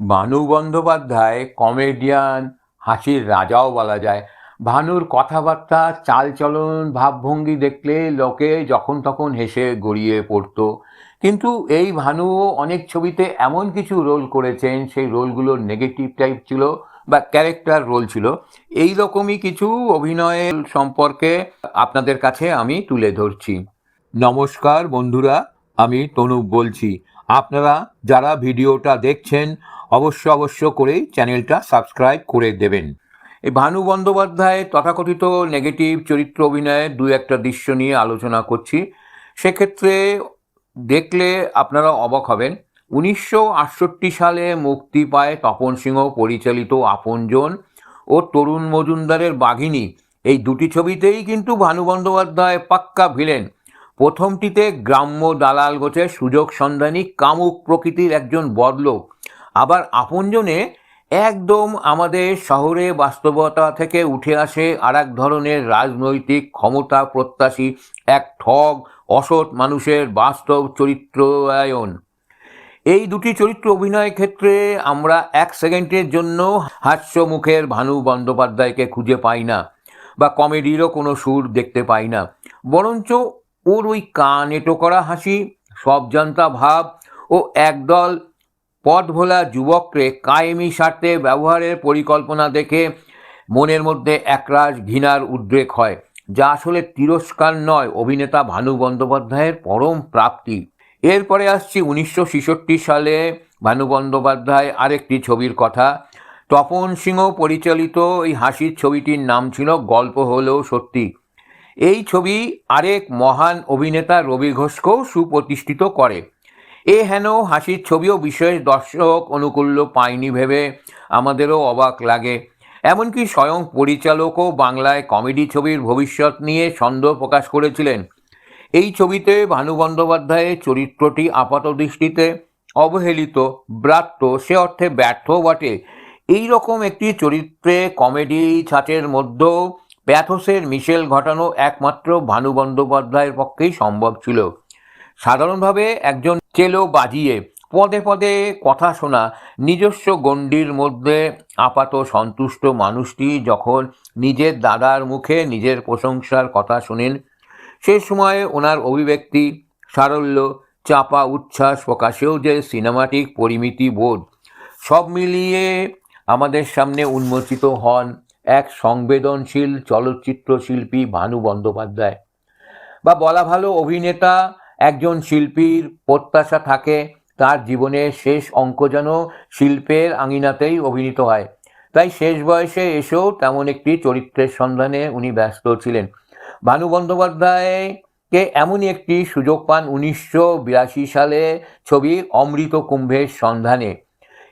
Bhanu Bandyopadhyay, comedian, হাসির রাজাও বলা যায়। ভানুর কথাবার্তা, চালচলন, ভাবভঙ্গি দেখলে লোকে যখন তখন হেসে গড়িয়ে পড়তো। কিন্তু এই ভানুও অনেক ছবিতে এমন কিছু রোল করেছেন, সেই রোলগুলো নেগেটিভ টাইপ ছিল বা ক্যারেক্টার রোল ছিল। এই রকমই কিছু অভিনয়ের সম্পর্কে আপনাদের কাছে আমি তুলে ধরছি। নমস্কার বন্ধুরা আমি তনুপ বলছি। আপনারা যারা ভিডিওটা দেখছেন, অবশ্য অবশ্য করেই চ্যানেলটা সাবস্ক্রাইব করে দেবেন। এই ভানু বন্দ্যোপাধ্যায় তথাকথিত নেগেটিভ চরিত্র অভিনয়ের দু একটা দৃশ্য নিয়ে আলোচনা করছি। সেক্ষেত্রে দেখলে আপনারা অবাক হবেন। উনিশশো আটষট্টি সালে মুক্তি পায় তপন সিংহ, পরিচালিত আপনজন ও তরুণ মজুমদারের বাঘিনী। এই দুটি ছবিতেই কিন্তু ভানু বন্দ্যোপাধ্যায় পাক্কা ভিলেন। প্রথমটিতে গ্রাম্য দালাল গোছের সুযোগ সন্ধানী কামুক প্রকৃতির একজন বদলোক। আবার আপনজনে একদম আমাদের শহরে বাস্তবতা থেকে উঠে আসে আর এক ধরনের রাজনৈতিক ক্ষমতা প্রত্যাশী এক ঠগ, অসৎ মানুষের বাস্তব চরিত্রায়ন। এই দুটি চরিত্র অভিনয়ের ক্ষেত্রে আমরা এক সেকেন্ডের জন্য হাস্য মুখের ভানু বন্দ্যোপাধ্যায়কে খুঁজে পাই না বা কমেডিরও কোনো সুর দেখতে পাই না। বরঞ্চ ওর ওই কান করা হাসি, সব জানতা ভাব ও একদল পথ ভোলা যুবককে কায়েমি স্বার্থে ব্যবহারের পরিকল্পনা দেখে মনের মধ্যে একরাশ ঘৃণার উদ্রেক হয়, যা আসলে তিরস্কার নয়, অভিনেতা ভানু বন্দ্যোপাধ্যায়ের পরম প্রাপ্তি। এরপরে আসছি উনিশশো সালে ভানু বন্দ্যোপাধ্যায় আরেকটি ছবির কথা। তপন সিংহ পরিচালিত এই হাসির ছবিটির নাম ছিল গল্প হলেও সত্যি। এই ছবি আরেক মহান অভিনেতা রবি ঘোষকেও সুপ্রতিষ্ঠিত করে। এ হেন হাসির ছবিও বিশেষ দর্শক অনুকূল্য পায়নি ভেবে আমাদেরও অবাক লাগে। এমনকি স্বয়ং পরিচালকও বাংলায় কমেডি ছবির ভবিষ্যৎ নিয়ে সন্দেহ প্রকাশ করেছিলেন। এই ছবিতে ভানু বন্দ্যোপাধ্যায়ের চরিত্রটি আপাত দৃষ্টিতে অবহেলিত, ব্রাত্য, সে অর্থে ব্যর্থ বটে। এই রকম একটি চরিত্রে কমেডি ছাঁচের মধ্যেও প্যাথোসের মিশেল ঘটানো একমাত্র ভানু বন্দ্যোপাধ্যায়ের পক্ষেই সম্ভব ছিল। সাধারণভাবে একজন চেলো বাজিয়ে পদে পদে কথা শোনা নিজস্ব গণ্ডির মধ্যে আপাত সন্তুষ্ট মানুষটি যখন নিজের দাদার মুখে নিজের প্রশংসার কথা শোনেন, সে সময়ে ওনার অভিব্যক্তি, সারল্য, চাপা উচ্ছ্বাস প্রকাশেও যে সিনেমাটিক পরিমিতি বোধ, সব মিলিয়ে আমাদের সামনে উন্মোচিত হন এক সংবেদনশীল চলচ্চিত্র শিল্পী ভানু বন্দ্যোপাধ্যায়। বা বলা ভালো অভিনেতা, একজন শিল্পীর প্রত্যাশা থাকে, তার জীবনের শেষ অঙ্ক যেন শিল্পের আঙিনাতেই অভিনীত হয়। তাই শেষ বয়সে এসেও তেমন একটি চরিত্রের সন্ধানে উনি ব্যস্ত ছিলেন। ভানু বন্দ্যোপাধ্যায়কে এমনই একটি সুযোগ পান উনিশশো বিরাশি সালে ছবি অমৃত কুম্ভের সন্ধানে।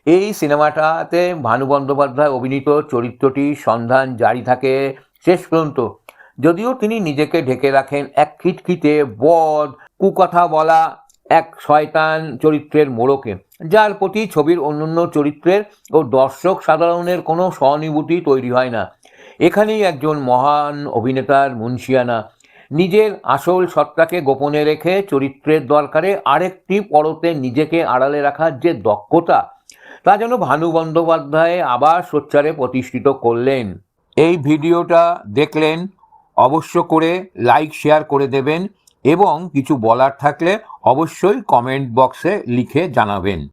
এই সিনেমাটাতে ভানু বন্দ্যোপাধ্যায় অভিনীত চরিত্রটি সন্ধান জারি থাকে শেষ পর্যন্ত। যদিও তিনি নিজেকে ঢেকে রাখেন এক খিটখিটে বদ, কুকথা বলা এক শয়তান চরিত্রের মোড়কে, যার প্রতি ছবির অন্যান্য চরিত্রের ও দর্শক সাধারণের কোনো সহানুভূতি তৈরি হয় না। এখানেই একজন মহান অভিনেতার মুন্সিয়ানা। নিজের আসল সত্তাকে গোপনে রেখে চরিত্রের দরকারে আরেকটি পরতে নিজেকে আড়ালে রাখার যে দক্ষতা তা যেন ভানু বন্দ্যোপাধ্যায় আবার সোচ্চারে প্রতিষ্ঠিত করলেন। এই ভিডিওটা দেখলেন, অবশ্য করে লাইক শেয়ার করে দেবেন এবং কিছু বলার থাকলে অবশ্যই কমেন্ট বক্সে লিখে জানাবেন।